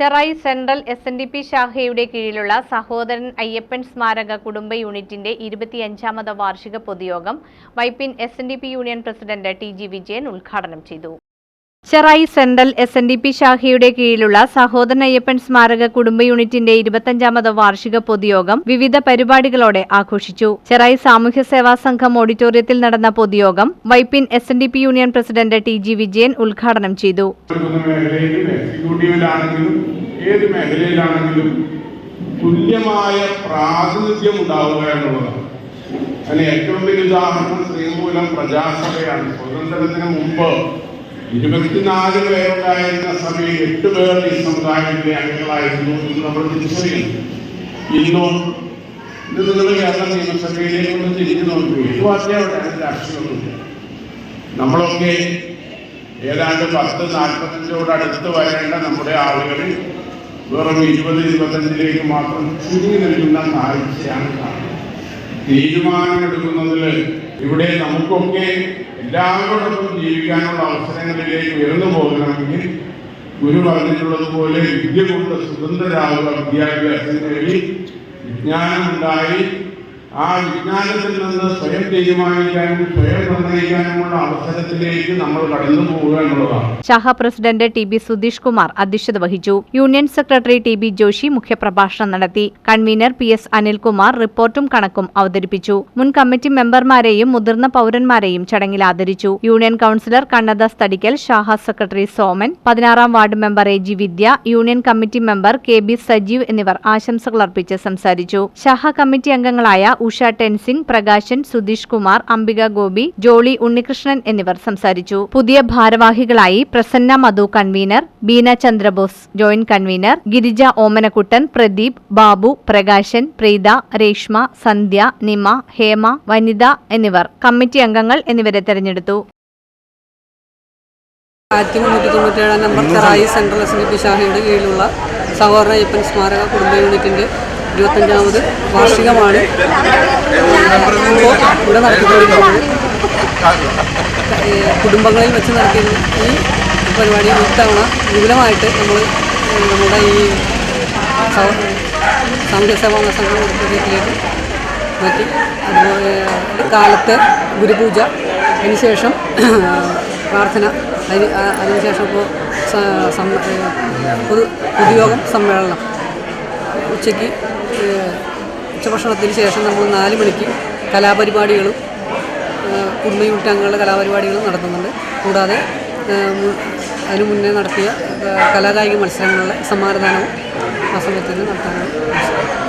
Cherai central S N D P ശാഖയുടെ കീഴിലുള്ള സഹോദരൻ അയ്യപ്പൻ സ്മാരക കുടുംബ യൂണിറ്റിന്റെ ഇരുപത്തിയഞ്ചാമത് വാർഷിക പൊതുയോഗം Vypin S N D P union president T G Vijayan ഉദ്ഘാടനം ചെയ്തു. Cherai central S N D P ശാഖയുടെ കീഴിലുള്ള സഹോദരൻ അയ്യപ്പൻ സ്മാരക കുടുംബ യൂണിറ്റിന്റെ ഇരുപത്തഞ്ചാമത് വാർഷിക പൊതുയോഗം വിവിധ പരിപാടികളോടെ ആഘോഷിച്ചു. ചെറായി സാമൂഹ്യ സേവാ സംഘം ഓഡിറ്റോറിയത്തിൽ നടന്ന പൊതുയോഗം Vypin S N D P union president T G Vijayan ഉദ്ഘാടനം ചെയ്തു. ഏത് മേഖലയിലാണെങ്കിലും തുല്യമായ പ്രാതിനിധ്യം ഉണ്ടാവുക എന്നുള്ളതാണ്. അതിന് ഏറ്റവും വലിയ ഉദാഹരണം ശ്രീമൂലം പ്രജാസഭയാണ്. സ്വതന്ത്രത്തിന് മുമ്പ് ഇരുപത്തിനാല് പേരുണ്ടായിരുന്ന സമയം എട്ട് പേർ ഈ സമുദായത്തിലെ അംഗങ്ങളായിരുന്നു എന്ന് നമ്മൾ തിരിച്ചറിയുന്നു. ഇന്നോ ഇത് നിങ്ങൾ കേരള നിയമസഭയിലേക്ക് ഒന്ന് തിരിഞ്ഞു നോക്കുക ഇത് മാത്രമേ രാഷ്ട്രീയമൊന്നുമില്ല. നമ്മളൊക്കെ ഏതാണ്ട് പത്ത് നാൽപ്പത്തഞ്ചോട് അടുത്ത് വരേണ്ട നമ്മുടെ ആളുകൾ വെറും ഇരുപത് ഇരുപത്തഞ്ചിലേക്ക് മാത്രം ചുരുങ്ങി നിൽക്കുന്ന കാഴ്ചയാണ് കാണുന്നത്. തീരുമാനമെടുക്കുന്നതിൽ ഇവിടെ നമുക്കൊക്കെ എല്ലാവരോടൊപ്പം ജീവിക്കാനുള്ള അവസരങ്ങളിലേക്ക് ഉയർന്നു പോകണമെങ്കിൽ ഗുരു പറഞ്ഞിട്ടുള്ളതുപോലെ വിദ്യ കൊണ്ട് സ്വതന്ത്രരാകുക വിദ്യാഭ്യാസം നേടി വിജ്ഞാനമുണ്ടായി ആ വിജ്ഞാനത്തിൽ നിന്ന് സ്വയം തീരുമാനിക്കാനും സ്വയം നിർണയിക്കാനുമുള്ള അവസരത്തിലേക്ക് നമ്മൾ കടന്നു പോവുക എന്നുള്ളതാണ്. ശാഖ president T B Sudheesh Kumar അധ്യക്ഷത വഹിച്ചു. Union secretary T B Joshi മുഖ്യപ്രഭാഷണം നടത്തി. കൺവീനർ പി എസ് അനിൽകുമാർ റിപ്പോർട്ടും കണക്കും അവതരിപ്പിച്ചു. മുൻ കമ്മിറ്റി മെമ്പർമാരെയും മുതിർന്ന പൌരന്മാരെയും ചടങ്ങിൽ ആദരിച്ചു. യൂണിയൻ കൌൺസിലർ കണ്ണദാസ് തടിക്കൽ ഷാഹ സെക്രട്ടറി സോമൻ പതിനാറാം ward member A G Vidya union committee member K B Sajeev എന്നിവർ ആശംസകൾ അർപ്പിച്ച് സംസാരിച്ചു. ഷാഹ കമ്മിറ്റി അംഗങ്ങളായ ഉഷ ടെൻസിംഗ് പ്രകാശൻ സുധീഷ് കുമാർ അംബിക ഗോപി ജോളി ഉണ്ണികൃഷ്ണൻ എന്നിവർ സംസാരിച്ചു. പുതിയ ഭാരവാഹികളായി Prasanna Madhu convener Beena Chandrabose joint convener Girija Omanakuttan Pradeep Babu Prakashan Preetha Reshma Sandhya Nima Hema Vanitha എന്നിവർ കമ്മിറ്റി അംഗങ്ങൾ എന്നിവരെ തെരഞ്ഞെടുത്തു. ആയിരത്തി മുന്നൂറ്റി തൊണ്ണൂറ്റേഴാം number Cherai central S N P ശാഖയുടെ കീഴിലുള്ള സഹോദരൻ അയ്യപ്പൻ സ്മാരക കുടുംബ യൂണിറ്റിന്റെ ഇരുപത്തഞ്ചാമത് വാർഷികമാണ്. ഇവിടെ നടത്തിക്കൊണ്ടിരിക്കുന്നത് കുടുംബങ്ങളിൽ വെച്ച് നടത്തിയിരുന്ന ഈ പരിപാടി ഇത്തവണ വിപുലമായിട്ട് നമ്മൾ നമ്മുടെ ഈ സാമൂഹ്യ സേവാ സംഘം മാറ്റി. അതുപോലെ കാലത്ത് ഗുരുപൂജ അതിനുശേഷം പ്രാർത്ഥന അതിന് അതിനുശേഷം ഇപ്പോൾ പൊതു പൊതുയോഗം സമ്മേളനം. ഉച്ചയ്ക്ക് ഉച്ചഭക്ഷണത്തിന് ശേഷം നമ്മൾ നാല് മണിക്ക് കലാപരിപാടികളും കുടുംബയൂട്ടങ്ങളുടെ കലാപരിപാടികളും നടത്തുന്നുണ്ട്. കൂടാതെ അതിനു മുന്നേ നടത്തിയ കലാകായിക മത്സരങ്ങളുടെ സമ്മാനദാനവും ആ സമയത്ത് തന്നെ നടത്താനാണ്